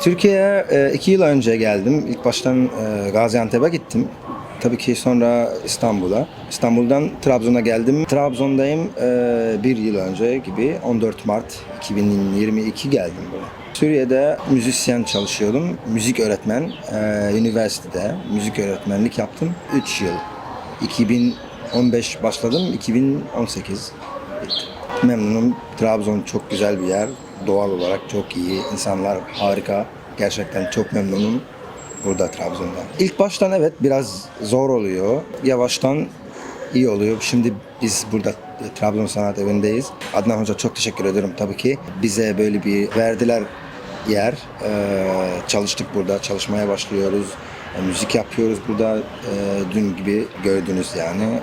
Türkiye'ye e, iki yıl önce geldim. İlk baştan e, Gaziantep'e gittim. Tabii ki sonra İstanbul'a. İstanbul'dan Trabzon'a geldim. Trabzon'dayım e, bir yıl önce gibi 14 Mart 2022 geldim buraya. Suriye'de müzisyen çalışıyordum. Müzik öğretmen. E, üniversitede müzik öğretmenlik yaptım. 3 yıl. 2015 başladım, 2018 bitti. Memnunum. Trabzon çok güzel bir yer. Doğal olarak çok iyi. İnsanlar harika. Gerçekten çok memnunum burada Trabzon'da. İlk baştan evet biraz zor oluyor. Yavaştan iyi oluyor. Şimdi biz burada Trabzon Sanat Evi'ndeyiz. Adnan Hoca çok teşekkür ederim tabii ki. Bize böyle bir verdiler yer. Ee, çalıştık burada. Çalışmaya başlıyoruz. E, müzik yapıyoruz burada. Ee, dün gibi gördünüz yani.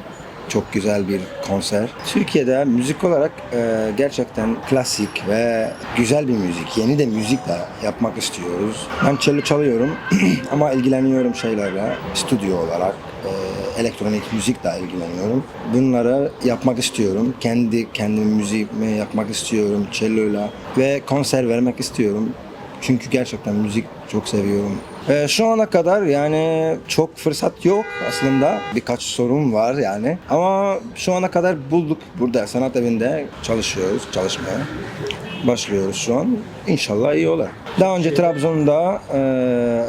Çok güzel bir konser. Türkiye'de müzik olarak e, gerçekten klasik ve güzel bir müzik. Yeni de müzik de yapmak istiyoruz. Ben cello çalıyorum ama ilgileniyorum şeylerle. Stüdyo olarak, e, elektronik müzikle ilgileniyorum. Bunları yapmak istiyorum. Kendi kendi müziğimi yapmak istiyorum cello'yla ve konser vermek istiyorum. Çünkü gerçekten müzik çok seviyorum. Ee, şu ana kadar yani çok fırsat yok aslında. Birkaç sorun var yani. Ama şu ana kadar bulduk burada sanat evinde çalışıyoruz, çalışmaya. Başlıyoruz şu an. İnşallah iyi olur. Daha önce Trabzon'da e,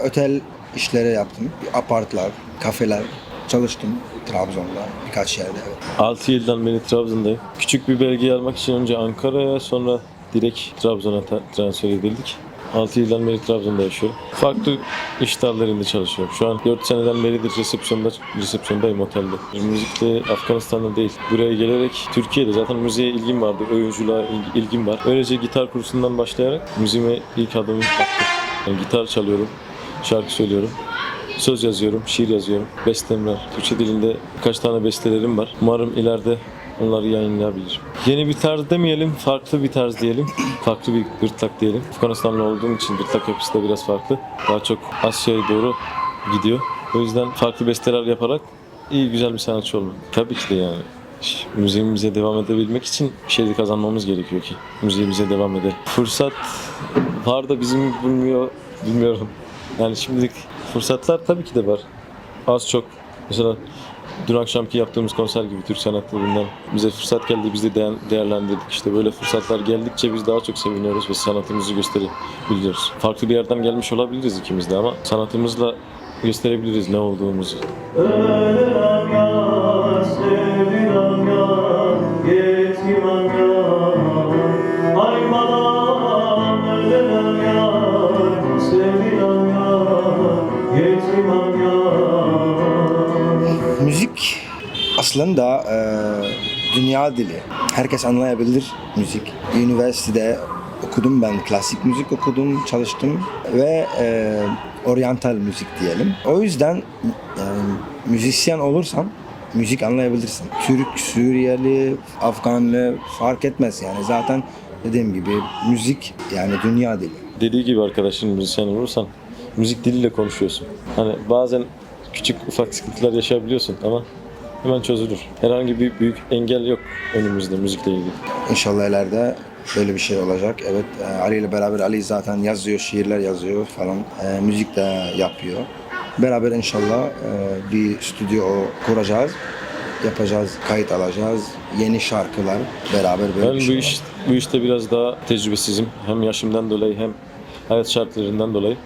otel işleri yaptım. Apartlar, kafeler çalıştım Trabzon'da birkaç yerde. Evet. 6 yıldan beri Trabzon'dayım. Küçük bir belge almak için önce Ankara'ya sonra direkt Trabzon'a transfer edildik. 6 yıldan beri Trabzon'da yaşıyorum. Farklı iş dallarında çalışıyorum. Şu an 4 seneden beridir resepsiyonda, resepsiyondayım otelde. Müzikte Afganistan'da değil. Buraya gelerek Türkiye'de zaten müziğe ilgim vardı. Oyunculuğa il- ilgim var. Öylece gitar kursundan başlayarak müziğime ilk adımı attım. Yani gitar çalıyorum, şarkı söylüyorum. Söz yazıyorum, şiir yazıyorum. Bestem var. Türkçe dilinde birkaç tane bestelerim var. Umarım ileride onları yayınlayabilirim. Yeni bir tarz demeyelim, farklı bir tarz diyelim. Farklı bir gırtlak diyelim. Afganistanlı olduğum için gırtlak yapısı da biraz farklı. Daha çok Asya'ya doğru gidiyor. O yüzden farklı besteler yaparak iyi güzel bir sanatçı olmak. Tabii ki de yani. Müziğimize devam edebilmek için bir şey kazanmamız gerekiyor ki müziğimize devam edelim. Fırsat var da bizim bulmuyor bilmiyorum. Yani şimdilik fırsatlar tabii ki de var. Az çok. Mesela dün akşamki yaptığımız konser gibi Türk sanatlarından bize fırsat geldi biz de değer- değerlendirdik. İşte böyle fırsatlar geldikçe biz daha çok seviniyoruz ve sanatımızı gösterebiliyoruz. Farklı bir yerden gelmiş olabiliriz ikimiz de ama sanatımızla gösterebiliriz ne olduğumuzu. Ölürüm aslında e, dünya dili. Herkes anlayabilir müzik. Üniversitede okudum ben klasik müzik okudum, çalıştım ve e, oryantal müzik diyelim. O yüzden yani, müzisyen olursan müzik anlayabilirsin. Türk, Suriyeli, Afganlı fark etmez yani. Zaten dediğim gibi müzik yani dünya dili. Dediği gibi arkadaşın müzisyen olursan müzik diliyle konuşuyorsun. Hani bazen küçük ufak sıkıntılar yaşayabiliyorsun ama hemen çözülür. Herhangi bir büyük engel yok önümüzde müzikle ilgili. İnşallah ileride böyle bir şey olacak. Evet e, Ali ile beraber Ali zaten yazıyor, şiirler yazıyor falan. E, müzik de yapıyor. Beraber inşallah e, bir stüdyo kuracağız. Yapacağız, kayıt alacağız. Yeni şarkılar beraber böyle Ben bir bu şey iş bu işte biraz daha tecrübesizim. Hem yaşımdan dolayı hem hayat şartlarından dolayı.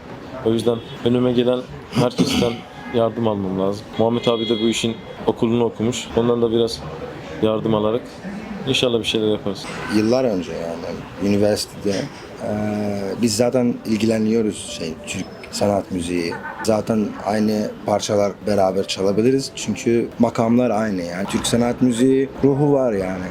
O yüzden önüme gelen herkesten yardım almam lazım. Muhammed abi de bu işin okulunu okumuş. Ondan da biraz yardım alarak inşallah bir şeyler yaparız. Yıllar önce yani üniversitede e, biz zaten ilgileniyoruz şey Türk sanat müziği. Zaten aynı parçalar beraber çalabiliriz. Çünkü makamlar aynı yani. Türk sanat müziği ruhu var yani.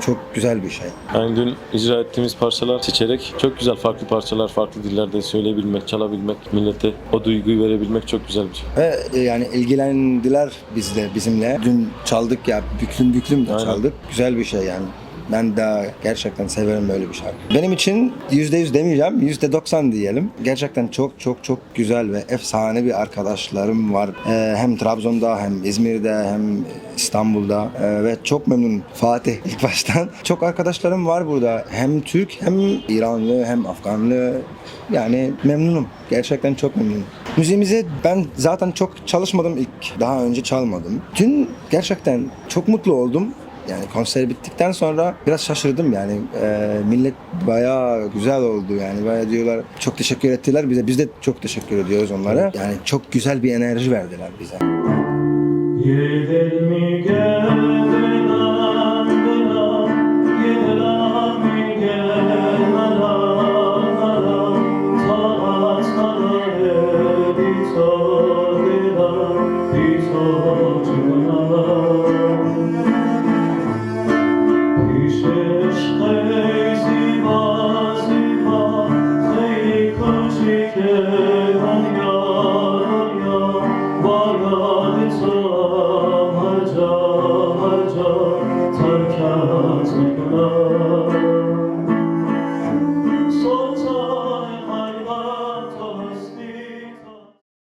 Çok güzel bir şey. Yani dün icra ettiğimiz parçalar seçerek çok güzel farklı parçalar, farklı dillerde söyleyebilmek, çalabilmek, millete o duyguyu verebilmek çok güzel bir şey. Ve e, yani ilgilendiler bizle, bizimle. Dün çaldık ya, büklüm büklüm de Aynen. çaldık. Güzel bir şey yani. Ben de gerçekten severim böyle bir şarkı. Benim için %100 demeyeceğim, %90 diyelim. Gerçekten çok çok çok güzel ve efsane bir arkadaşlarım var. Ee, hem Trabzon'da hem İzmir'de hem İstanbul'da Ee, ve çok memnunum Fatih ilk baştan. Çok arkadaşlarım var burada. Hem Türk hem İranlı hem Afganlı. Yani memnunum. Gerçekten çok memnunum. Müziğimize ben zaten çok çalışmadım ilk. Daha önce çalmadım. Dün gerçekten çok mutlu oldum. Yani konser bittikten sonra biraz şaşırdım yani. Ee, millet bayağı güzel oldu yani. Bayağı diyorlar çok teşekkür ettiler bize. Biz de çok teşekkür ediyoruz onlara. Yani çok güzel bir enerji verdiler bize. Gidelim Krishna.